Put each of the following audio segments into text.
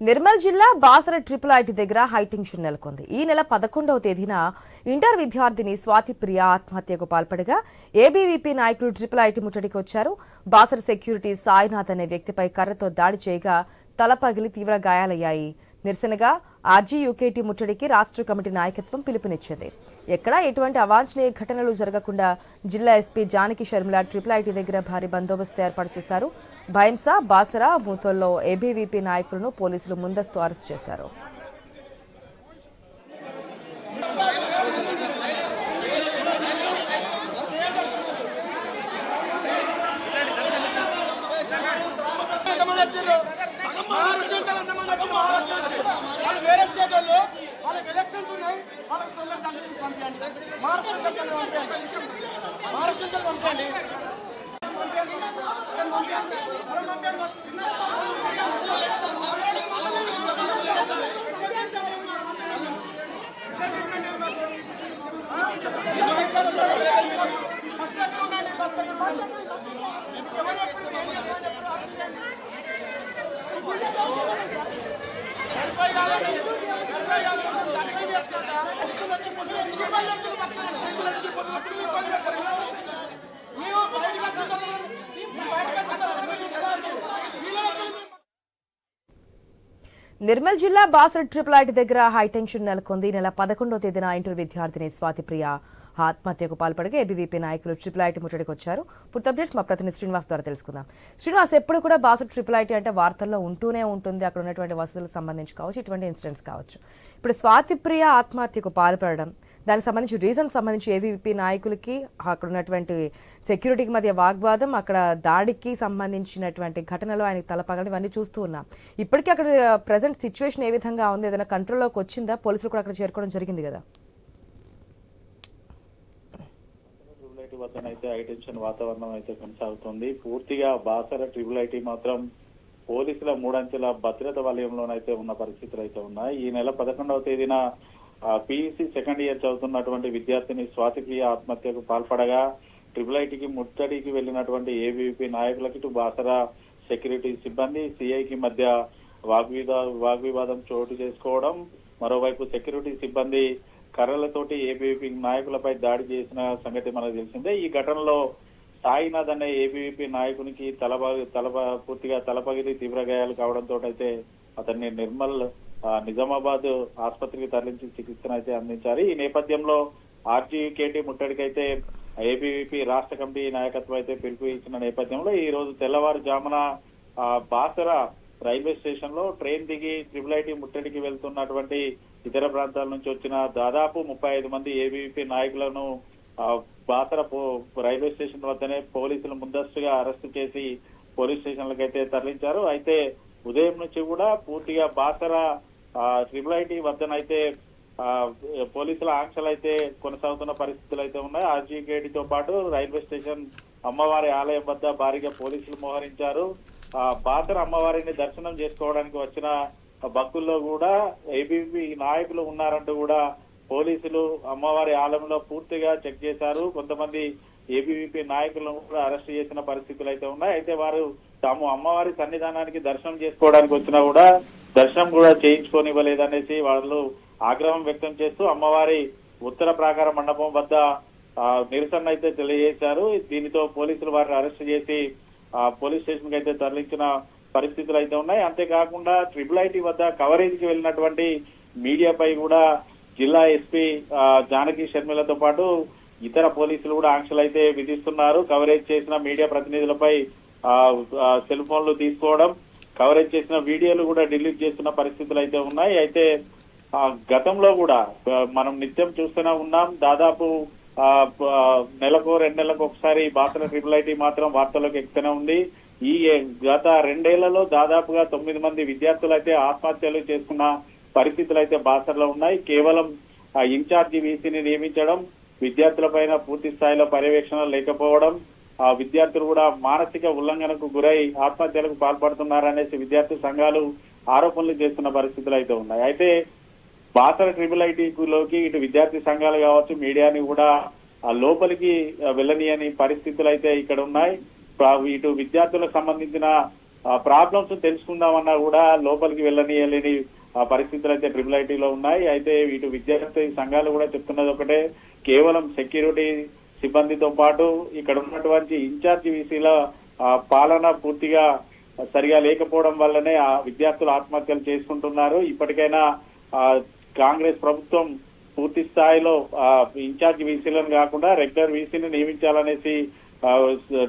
నిర్మల్ జిల్లా Basara triple IT దగ్గర high tension నెలకొంది. ఈ నెల పదకొండవ తేదీన ఇంటర్ విద్యార్థిని స్వాతి ప్రియ ఆత్మహత్యకు పాల్పడగా ఏబీవీపీ నాయకులు ట్రిపుల్ ఐటి ముట్టడికి వచ్చారు. బాసర సెక్యూరిటీ సాయినాథ్ అనే వ్యక్తిపై కర్రతో దాడి చేయగా తల పగిలి తీవ్ర గాయాలయ్యాయి. నిరసనగా ఆర్జీ యూకేటీ ముట్టడికి రాష్ట్ర కమిటీ నాయకత్వం పిలుపునిచ్చింది ఎక్కడా ఎటువంటి అవాంఛనీయ ఘటనలు జరగకుండా జిల్లా SP Janaki Sharmila triple IT దగ్గర భారీ బందోబస్తు ఏర్పాటు చేశారు భైంసా బాసరా మూతల్లో ఏబీవీపీ నాయకులను పోలీసులు ముందస్తు అరెస్ట్ చేశారు ఎంతమంది మహారాష్ట్ర నుంచి వాళ్ళు వేరే స్టేట్ వాళ్ళు వాళ్ళకి ఎలక్షన్స్ ఉన్నాయి వాళ్ళకి పంపించండి మహారాష్ట్ర పంపించండి మహారాష్ట్ర పంపించండి నిర్మల్ జిల్లా బాసర్ ట్రిపుల్ ఐటీ దగ్గర హైటెన్షన్ నెలకొంది. నెల పదకొండో తేదీన ఇంటర్ విద్యార్థిని స్వాతిప్రియ ఆత్మహత్యకు పాల్పడగా ఏబీవీపీ నాయకులు ట్రిపుల్ ఐటీ ముట్టడికి వచ్చారు పూర్తి అప్డేట్స్ మా ప్రతినిధి శ్రీనివాస్ ద్వారా తెలుసుకుందాం. శ్రీనివాస్ ఎప్పుడు కూడా బాసర్ ట్రిపుల్ ఐటీ అంటే వార్తల్లో ఉంటూనే ఉంటుంది. అక్కడ ఉన్నటువంటి వసతులకు సంబంధించి కావచ్చు ఇటువంటి ఇన్సిడెంట్స్ కావచ్చు. ఇప్పుడు స్వాతిప్రియ ఆత్మహత్యకు పాల్పడడం దానికి సంబంధించి రీజన్ సంబంధించి ఏవీపీ నాయకులకి అక్కడ ఉన్నటువంటి సెక్యూరిటీకి మధ్య వాగ్వాదం అక్కడ దాడికి సంబంధించినటువంటి ఘటనలు ఆయనకు తలపగలం ఇవన్నీ చూస్తూ ఉన్నాం. ఇప్పటికీ అక్కడ ప్రజెంట్ సిచ్యువేషన్ ఏ విధంగా ఉంది? ఏదైనా కంట్రోల్లోకి వచ్చిందా? పోలీసులు కూడా అక్కడ చేరుకోవడం జరిగింది కదా. ట్రిపుల్ వద్దనైతే హైటెన్షన్ వాతావరణం అయితే కొనసాగుతుంది. పూర్తిగా బాసర ట్రిపుల్ ఐటీ మాత్రం పోలీసుల మూడంచెల భద్రత వలయంలోనైతే ఉన్న పరిస్థితులు అయితే ఉన్నాయి. ఈ నెల పదకొండవ తేదీన పీఈసీ సెకండ్ ఇయర్ చదువుతున్నటువంటి విద్యార్థిని స్వాతికి ఆత్మహత్యకు పాల్పడగా ట్రిపుల్ ఐటీకి ముట్టడికి వెళ్ళినటువంటి ఏబీవీపీ నాయకులకి ఇటు బాసర సెక్యూరిటీ సిబ్బంది సిఐకి మధ్య వాగ్విద వాగ్వివాదం చోటు చేసుకోవడం మరోవైపు సెక్యూరిటీ సిబ్బంది కర్రలతోటి ఏబీవీపీ నాయకులపై దాడి చేసిన సంగతి మనకు తెలిసిందే. ఈ ఘటనలో సాయినాథ్ అనే ఏబీవీపీ నాయకునికి తలప తల పూర్తిగా తలపగిలి తీవ్ర గాయాలు కావడంతో అయితే అతన్ని నిర్మల్ నిజామాబాద్ ఆసుపత్రికి తరలించి చికిత్సను అయితే అందించారు. ఈ నేపథ్యంలో ఆర్జీకేటీ ముట్టడికైతే ఏబీవీపీ రాష్ట్ర కమిటీ నాయకత్వం అయితే పిలుపు ఇచ్చిన నేపథ్యంలో ఈ రోజు తెల్లవారుజామున బాసరా బాసర రైల్వే స్టేషన్లో ట్రైన్ దిగి ట్రిపుల్ ఐటీ ముట్టడికి వెళ్తున్నటువంటి ఇతర ప్రాంతాల నుంచి వచ్చిన దాదాపు ముప్పై ఐదు మంది ఏబీవీపీ నాయకులను బాతర పో- రైల్వే స్టేషన్ వద్దనే పోలీసులు ముందస్తుగా అరెస్టు చేసి పోలీస్ స్టేషన్లకు అయితే తరలించారు. అయితే ఉదయం నుంచి కూడా పూర్తిగా బాసర ట్రిపుల్ ఐటీ వద్దనైతే పోలీసుల ఆంక్షలు అయితే కొనసాగుతున్న పరిస్థితులు అయితే ఉన్నాయి. ఆర్జీకేటీతో పాటు రైల్వే స్టేషన్ అమ్మవారి ఆలయం వద్ద భారీగా పోలీసులు మోహరించారు. ఆ, అమ్మవారిని దర్శనం చేసుకోవడానికి వచ్చిన భక్తుల్లో కూడా ఏబీపీ నాయకులు ఉన్నారంటూ కూడా పోలీసులు అమ్మవారి ఆలయంలో పూర్తిగా చెక్ చేశారు. కొంతమంది ఏబీవీపీ నాయకులను కూడా అరెస్ట్ చేసిన పరిస్థితులు అయితే ఉన్నాయి. అయితే వారు తాము అమ్మవారి సన్నిధానానికి దర్శనం చేసుకోవడానికి వచ్చినా కూడా దర్శనం కూడా చేయించుకోనివ్వలేదనేసి వాళ్ళు ఆగ్రహం వ్యక్తం చేస్తూ అమ్మవారి ఉత్తర ప్రాకార మండపం వద్ద నిరసన అయితే తెలియజేశారు. దీనితో పోలీసులు వారిని అరెస్ట్ చేసి పోలీస్ స్టేషన్కి అయితే తరలించిన పరిస్థితులు అయితే ఉన్నాయి. అంతేకాకుండా ట్రిపుల్ ఐటీ వద్ద కవరేజ్కి వెళ్ళినటువంటి మీడియాపై కూడా జిల్లా ఎస్పీ జానకి షర్మిలతో పాటు ఇతర పోలీసులు కూడా ఆంక్షలు అయితే విధిస్తున్నారు. కవరేజ్ చేసిన మీడియా ప్రతినిధులపై సెల్ ఫోన్లు తీసుకోవడం కవరేజ్ చేసిన వీడియోలు కూడా డిలీట్ చేస్తున్న పరిస్థితులు అయితే ఉన్నాయి. అయితే ఆ, గతంలో కూడా మనం నిత్యం చూస్తూనే ఉన్నాం. దాదాపు నెలకు రెండు నెలలకు ఒకసారి బాసల ట్రిపుల్ ఐటీ మాత్రం వార్తల్లోకి ఎక్కుతూనే ఉంది. ఈ గత రెండేళ్ళలో దాదాపుగా తొమ్మిది మంది విద్యార్థులు అయితే ఆత్మహత్యలు చేసుకున్న పరిస్థితులు అయితే బాసర్లో ఉన్నాయి. కేవలం ఆ ఇన్ఛార్జి వీసీని నియమించడం విద్యార్థుల పైన పూర్తి స్థాయిలో పర్యవేక్షణ లేకపోవడం ఆ విద్యార్థులు కూడా మానసిక ఉల్లంఘనకు గురై ఆత్మహత్యలకు పాల్పడుతున్నారనేసి విద్యార్థి సంఘాలు ఆరోపణలు చేస్తున్న పరిస్థితులు అయితే ఉన్నాయి. అయితే బాసర ట్రిపుల్ ఐటీలోకి ఇటు విద్యార్థి సంఘాలు కావచ్చు మీడియాని కూడా ఆ లోపలికి వెళ్ళనియని పరిస్థితులు అయితే ఇక్కడ ఉన్నాయి. ఇటు విద్యార్థులకు సంబంధించిన ప్రాబ్లమ్స్ తెలుసుకుందామన్నా కూడా లోపలికి వెళ్ళనియలేని పరిస్థితులు అయితే ట్రిపుల్ ఐటీలో ఉన్నాయి. అయితే ఇటు విద్యార్థి సంఘాలు కూడా చెప్తున్నది ఒకటే కేవలం సెక్యూరిటీ సిబ్బందితో పాటు ఇక్కడ ఉన్నటువంటి ఇన్ఛార్జి వీసీల పాలన పూర్తిగా సరిగా లేకపోవడం వల్లనే ఆ విద్యార్థులు ఆత్మహత్యలు చేసుకుంటున్నారు. ఇప్పటికైనా కాంగ్రెస్ ప్రభుత్వం పూర్తి స్థాయిలో ఇన్ఛార్జ్ వీసీలను కాకుండా రెగ్యులర్ వీసీని నియమించాలనేసి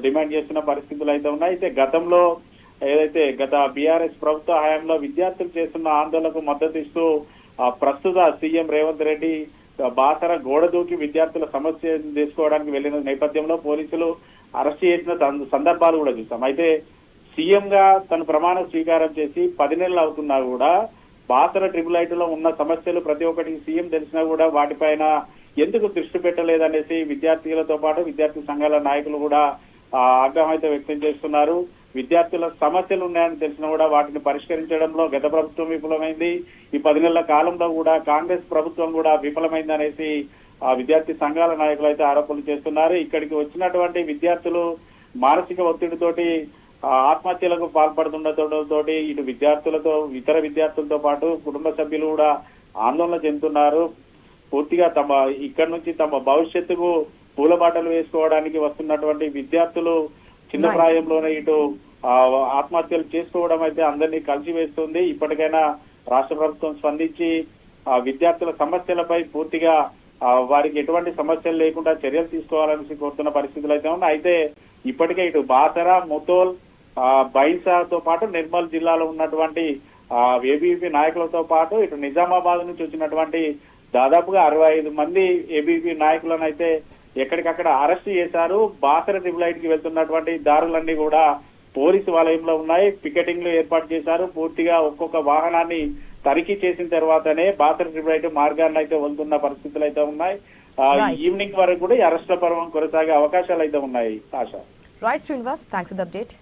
డిమాండ్ చేస్తున్న పరిస్థితులు అయితే ఉన్నాయి. అయితే గతంలో ఏదైతే గత బీఆర్ఎస్ ప్రభుత్వ హయాంలో విద్యార్థులు చేస్తున్న ఆందోళనకు మద్దతు ఇస్తూ ప్రస్తుత సీఎం రేవంత్ రెడ్డి బాసర గోడ దూకి విద్యార్థుల సమస్య తీసుకోవడానికి వెళ్ళిన నేపథ్యంలో పోలీసులు అరెస్ట్ చేసిన సందర్భాలు కూడా చూస్తాం అయితే సీఎం గా తను ప్రమాణ స్వీకారం చేసి పది నెలలు అవుతున్నా కూడా బాసర ట్రిపుల్ ఐటీలో ఉన్న సమస్యలు ప్రతి ఒక్కటి సీఎం తెలిసినా కూడా వాటిపైన ఎందుకు దృష్టి పెట్టలేదనేసి విద్యార్థులతో పాటు విద్యార్థి సంఘాల నాయకులు కూడా ఆగ్రహం అయితే వ్యక్తం చేస్తున్నారు. విద్యార్థుల సమస్యలు ఉన్నాయని తెలిసినా కూడా వాటిని పరిష్కరించడంలో గత ప్రభుత్వం విఫలమైంది. ఈ పది నెలల కాలంలో కూడా కాంగ్రెస్ ప్రభుత్వం కూడా విఫలమైంది అనేసి ఆ విద్యార్థి సంఘాల నాయకులు అయితే ఆరోపణలు చేస్తున్నారు. ఇక్కడికి వచ్చినటువంటి విద్యార్థులు మానసిక ఒత్తిడితోటి ఆత్మహత్యలకు పాల్పడుతుండటంతోటి ఇటు విద్యార్థులతో ఇతర విద్యార్థులతో పాటు కుటుంబ సభ్యులు కూడా ఆందోళన చెందుతున్నారు. పూర్తిగా తమ ఇక్కడ నుంచి తమ భవిష్యత్తుకు పూలబాటలు వేసుకోవడానికి వస్తున్నటువంటి విద్యార్థులు చిన్న. ప్రాయంలోనే ఇటు ఆత్మహత్యలు చేసుకోవడం అయితే అందరినీ కలిసి వేస్తుంది ఇప్పటికైనా రాష్ట్ర ప్రభుత్వం స్పందించి ఆ విద్యార్థుల సమస్యలపై పూర్తిగా వారికి ఎటువంటి సమస్యలు లేకుండా చర్యలు తీసుకోవాలని కోరుతున్న పరిస్థితులు అయితే ఉన్నాయి. అయితే ఇప్పటికే ఇటు బాసర ముతోల్ బైన్సాతో పాటు నిర్మల్ జిల్లాలో ఉన్నటువంటి ఏబీపీ నాయకులతో పాటు ఇటు నిజామాబాద్ నుంచి వచ్చినటువంటి దాదాపుగా అరవై ఐదు మంది ఏబీపీ నాయకులను అయితే ఎక్కడికక్కడ అరెస్ట్ చేశారు. బాసర ట్రిపుల్ ఐట్కి వెళ్తున్నటువంటి దారులన్నీ కూడా పోలీసు వలయంలో ఉన్నాయి. పికెటింగ్లు ఏర్పాటు చేశారు. పూర్తిగా ఒక్కొక్క వాహనాన్ని తనిఖీ చేసిన తర్వాతనే బాసర ట్రిపుల్ ఐట్ మార్గాన్ని అయితే వెళ్తున్న పరిస్థితులు అయితే ఉన్నాయి. ఈవినింగ్ వరకు కూడా ఈ అరెస్ట్ల పర్వం కొనసాగే అవకాశాలు అయితే ఉన్నాయి ఆశ. Right Srinivas thanks for the update